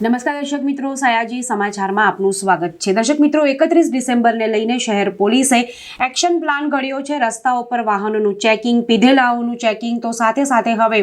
નમસ્કાર દર્શક મિત્રો, સયાજી સમાચારમાં આપનું સ્વાગત છે. દર્શક મિત્રો, એકત્રીસ ડિસેમ્બરને લઈને શહેર પોલીસે એક્શન પ્લાન ઘડ્યો છે. રસ્તાઓ પર વાહનોનું ચેકિંગ, પીધેલાઓનું ચેકિંગ તો સાથે સાથે હવે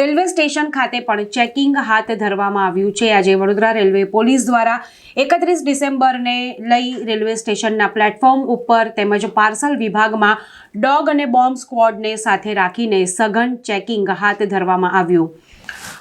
રેલવે સ્ટેશન ખાતે પણ ચેકિંગ હાથ ધરવામાં આવ્યું છે. આજે વડોદરા રેલવે પોલીસ દ્વારા એકત્રીસ ડિસેમ્બરને લઈ રેલવે સ્ટેશનના પ્લેટફોર્મ ઉપર તેમજ પાર્સલ વિભાગમાં ડોગ અને બોમ્બ સ્ક્વોડને સાથે રાખીને સઘન ચેકિંગ હાથ ધરવામાં આવ્યું.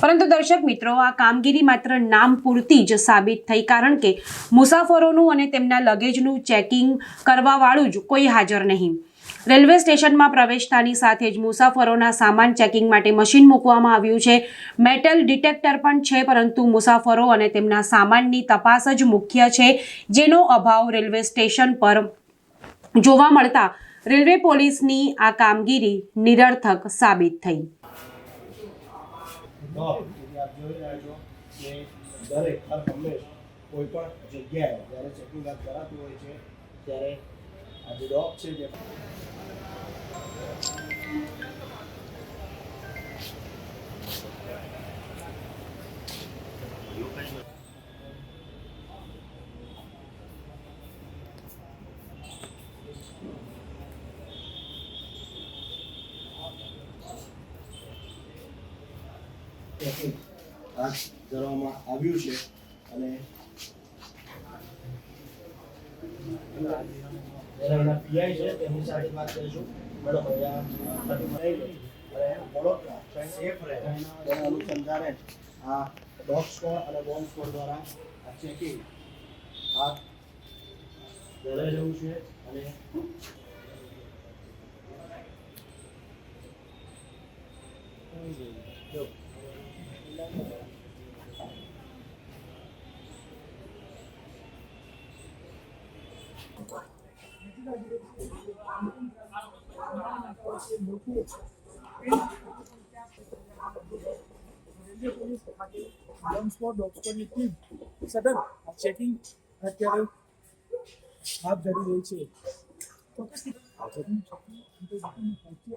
પરંતુ દર્શક મિત્રો, આ કામગીરી માત્ર નામ પૂરતી જ સાબિત થઈ કારણ કે મુસાફરોનું અને તેમના લગેજનું ચેકિંગ કરવાવાળું જ કોઈ હાજર નહીં. રેલવે સ્ટેશનમાં પ્રવેશતાની સાથે જ મુસાફરોના સામાન ચેકિંગ માટે મશીન મૂકવામાં આવ્યું છે. મેટલ ડિટેક્ટર પણ છે, પરંતુ મુસાફરો અને તેમના સામાનની તપાસ જ મુખ્ય છે, જેનો અભાવ રેલવે સ્ટેશન પર જોવા મળતા રેલવે પોલીસની આ કામગીરી નિરર્થક સાબિત થઈ. તો આપ જોઈ રહ્યા છો કે દરેક હર હંમેશ કોઈ પણ જગ્યાએ જ્યારે ચેકિંગ હાથ કરાતું હોય છે, ત્યારે આ જે ડોગ છે જે ચેકિંગ હાથ ધરવામાં આવ્યું છે. અને એના પીઆઈ છે, તેમની સાથે વાત કરીશું. મેડમ અહીંયા વડોદરા સેફ રહે. તેના અનુસંધાને આ ડોગ સ્કોડ અને બોમ્બ સ્કોડ દ્વારા આ હાથ ધરાઈ રહ્યું છે. અને રેલવે પોલીસ ખાતે બોમ્બ સ્ક્વોડ ડોગ સ્ક્વોડની ટીમ સતત આ ચેકિંગ અત્યારે હાથ ધરી રહી છે ચોક્કસથી આ ચેકિંગ ચોક્કસ રીતે પહોંચી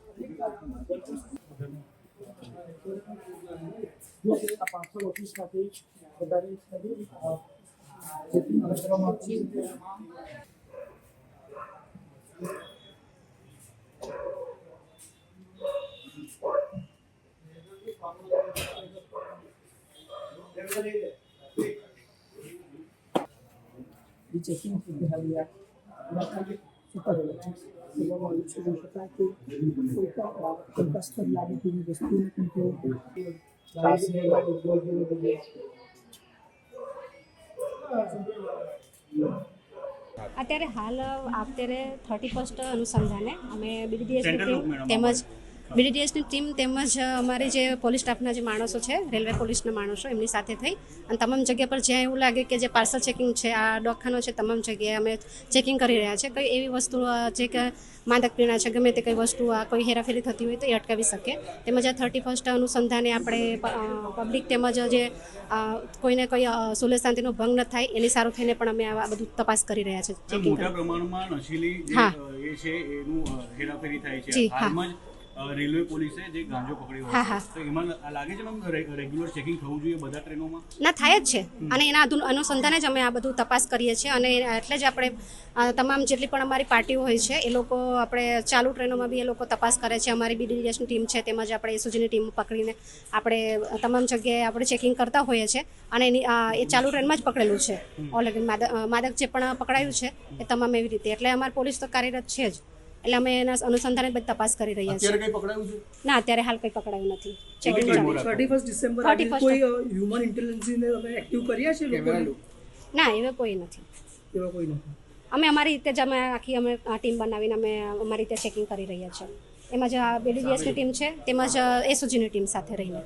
છે પરંતુ લોકો જાણકારી સતત હવે સતત ખંડન થતી રહી છે જો કે કોઈ પણ કસ્તર લાગે તેવી વસ્તુને પણ અત્યારે હાલ અત્યારે થર્ટી ફર્સ્ટ અનુસંધાને અમે બીડીડીએસની ટીમ તેમજ બીડીડીએસની ટીમ તેમજ અમારી જે પોલીસ સ્ટાફના જે માણસો છે રેલવે પોલીસના માણસો એમની સાથે થઈ. અને તમામ જગ્યા પર જ્યાં એવું લાગે કે જે પાર્સલ ચેકિંગ છે આ ડોખાનો છે તમામ જગ્યાએ અમે ચેકિંગ કરી રહ્યા છે. કંઈ એવી વસ્તુ જે કે માદક પીણા છે ગમે તે કઈ વસ્તુ આ કોઈ હેરાફેરી થતી હોય તો એ અટકાવી શકે. તેમજ આ થર્ટી ફર્સ્ટ અનુસંધાને આપણે પબ્લિક તેમજ જે કોઈને કોઈ સુલે શાંતિનો ભંગ ન થાય એની સારું થઈને પણ અમે આ બધું તપાસ કરી રહ્યા છે ચેકિંગ પ્રમાણમાં નશીલી જે છે એનું હેરાફેરી થાય છે. રેલવે પોલીસે જે ગાંજો પકડ્યો હા, હા. તો એમાં લાગે છે મેમ રેગ્યુલર ચેકિંગ થવું જોઈએ બધા ટ્રેનોમાં? ના થાય જ છે. અને એના અનુસંધાને જ અમે આ બધું તપાસ કરીએ છીએ અને એટલે જ આપણે તમામ જેટલી પણ અમારી પાર્ટીઓ હોય છે એ લોકો આપણે ચાલુ ટ્રેનોમાં બી એ લોકો તપાસ કરે છે. અમારી બીડીડીએસની ટીમ છે તેમજ આપણે એસઓજીની ટીમ પકડીને આપણે તમામ જગ્યાએ આપણે ચેકિંગ કરતા હોઈએ છીએ અને એની એ ચાલુ ટ્રેનમાં જ પકડેલું છે. ઓલરેડી માદક માદક જે પણ પકડાયું છે એ તમામ એવી રીતે. એટલે અમારી પોલીસ તો કાર્યરત છે જ. એટલે અમે એના અનુસંધાને બધી તપાસ કરી રહ્યા છીએ. કઈ પકડાયું છે? ના અત્યારે હાલ કંઈ પકડાયું નથી. ચેકિંગ ચાલુ મોરાદ? છે. થર્ટી ફર્સ્ટ ડિસેમ્બર કોઈ હ્યુમન ઇન્ટેલિજન્સને તમે એક્ટિવ કર્યા છે ના એવા કોઈ નથી. એવા કોઈ નથી. અમે અમારી રીતે જ અમે આખી અમે ટીમ બનાવીને અમે અમારી રીતે ચેકિંગ કરી રહ્યા છીએ. એમાં જ બીડીડીએસની ટીમ છે તેમજ એસઓજીની ટીમ સાથે રહીને.